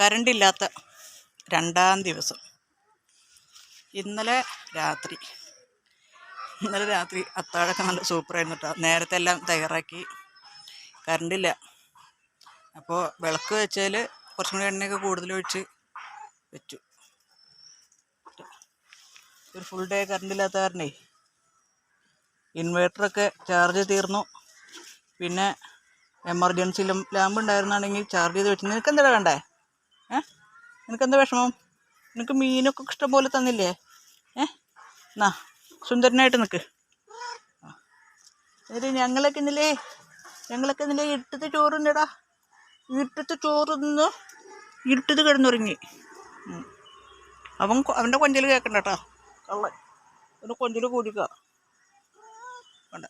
കറണ്ടില്ലാത്ത രണ്ടാം ദിവസം. ഇന്നലെ രാത്രി. ഇന്നലെ രാത്രി അത്താഴൊക്കെ നല്ല സൂപ്പറായിരുന്നു കേട്ടോ നേരത്തെ എല്ലാം തയ്യാറാക്കി. കറണ്ടില്ല അപ്പോൾ വിളക്ക് വെച്ചാൽ കുറച്ചും കൂടി എണ്ണയൊക്കെ കൂടുതൽ ഒഴിച്ച് വെച്ചു. ഒരു ഫുൾ ഡേ കറണ്ടില്ലാത്ത കാരണേ ഇൻവേർട്ടറൊക്കെ ചാർജ് തീർന്നു. പിന്നെ എമർജൻസി ലാമ്പ് ഉണ്ടായിരുന്നാണെങ്കിൽ ചാർജ് ചെയ്ത് വെച്ചു നിനക്ക് എന്താ വേണ്ടേ? ഏ? നിനക്കെന്താ വിഷമം? നിനക്ക് മീനൊക്കെ ഇഷ്ടം പോലെ തന്നില്ലേ? ഏ? എന്നാ സുന്ദരനായിട്ട് നിൽക്ക് എന്നിട്ട് ഞങ്ങളൊക്കെ ഇന്നലെ ഞങ്ങളൊക്കെ ഇന്നലെ ഇട്ടത്ത് ചോറുന്നടാ. ചോറ് നിന്ന് ഇട്ടത് കിടന്നുറങ്ങി. അവൻ അവന്റെ കൊഞ്ചൽ കേൾക്കണ്ട കേട്ടോ കള്ളൻ. അവന്റെ കൊഞ്ചൽ കൂടിക്ക. വേണ്ട.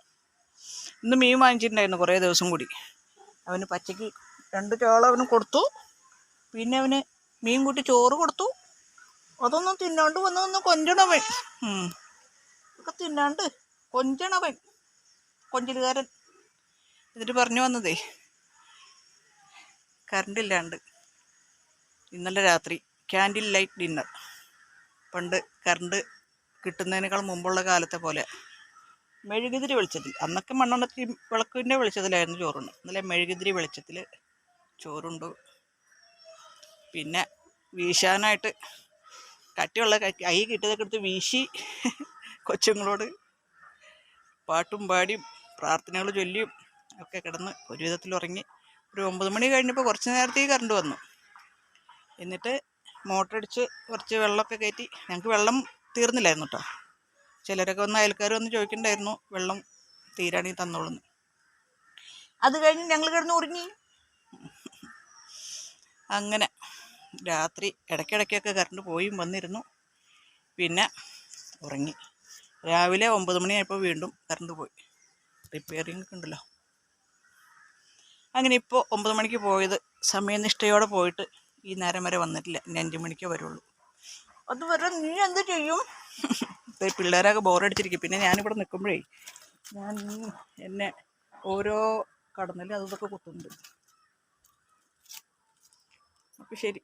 ഇന്ന് മീൻ വാങ്ങിച്ചിട്ടുണ്ടായിരുന്നു കുറേ ദിവസം കൂടി. അവന് പച്ചയ്ക്ക് രണ്ട് ചോള അവന് കൊടുത്തു. പിന്നെ അവന് മീൻ കൂട്ടി ചോറ് കൊടുത്തു. അതൊന്നും തിന്നാണ്ട് വന്ന് വന്ന് കൊഞ്ചണവൻ. ഒക്കെ തിന്നാണ്ട് കൊഞ്ചണവൻ. കൊഞ്ചലുകാരൻ എന്നിട്ട് പറഞ്ഞു വന്നതേ കറണ്ട് ഇല്ലാണ്ട്. ഇന്നലെ രാത്രി ക്യാൻഡിൽ ലൈറ്റ് ഡിന്നർ പണ്ട് കറണ്ട് കിട്ടുന്നതിനേക്കാൾ മുമ്പുള്ള കാലത്തെ പോലെ. മെഴുകുതിരി വെളിച്ചത്തിൽ. അന്നൊക്കെ മണ്ണെണ്ണത്തിൽ വിളക്കിന്റെ വെളിച്ചത്തിലായിരുന്നു ചോറുണ്ട് ഇന്നലെ മെഴുകുതിരി വെളിച്ചത്തിൽ ചോറുണ്ടു? പിന്നെ വീശാനായിട്ട് കട്ടിയുള്ള ക- കിട്ടിയതൊക്കെ എടുത്ത് വീശി കൊച്ചുങ്ങളോട് പാട്ടും പാടിയും പ്രാർത്ഥനകൾ ചൊല്ലിയും ഒക്കെ കിടന്ന് ഒരുവിധത്തിൽ ഉറങ്ങി. ഒരു ഒമ്പത് മണി കഴിഞ്ഞപ്പോൾ കുറച്ച് നേരത്തേക്ക് കറണ്ട് വന്നു. എന്നിട്ട് മോട്ടറടിച്ച് കുറച്ച് വെള്ളമൊക്കെ കയറ്റി. ഞങ്ങൾക്ക് വെള്ളം തീർന്നില്ലായിരുന്നു കേട്ടോ ചിലരൊക്കെ വന്ന് അയൽക്കാർ വന്ന് ചോദിക്കണ്ടായിരുന്നു വെള്ളം തീരാണെങ്കിൽ തന്നോളുന്നു. അത് കഴിഞ്ഞ് ഞങ്ങൾ കിടന്ന് ഉറങ്ങി. അങ്ങനെ രാത്രി ഇടയ്ക്കിടയ്ക്കൊക്കെ കറണ്ട് പോയും വന്നിരുന്നു. പിന്നെ ഉറങ്ങി. രാവിലെ ഒമ്പത് മണിയായപ്പോൾ വീണ്ടും കറണ്ട് പോയി. റിപ്പയറിംഗ് ഒക്കെ ഉണ്ടല്ലോ. അങ്ങനെ ഇപ്പോൾ ഒമ്പത് മണിക്ക് പോയത്. സമയനിഷ്ഠയോടെ പോയിട്ട് ഈ നേരം വരെ വന്നിട്ടില്ല. ഇനി അഞ്ച് മണിക്കേ വരുള്ളൂ. അതുവരെ നീ എന്ത് ചെയ്യും? പിള്ളേരൊക്കെ ബോറടിച്ചിരിക്കും. പിന്നെ ഞാനിവിടെ നിൽക്കുമ്പോഴേ ഞാൻ എന്നെ ഓരോ കടന്നലും അതൊക്കെ കുത്തുന്നുണ്ട്. അപ്പോൾ ശരി.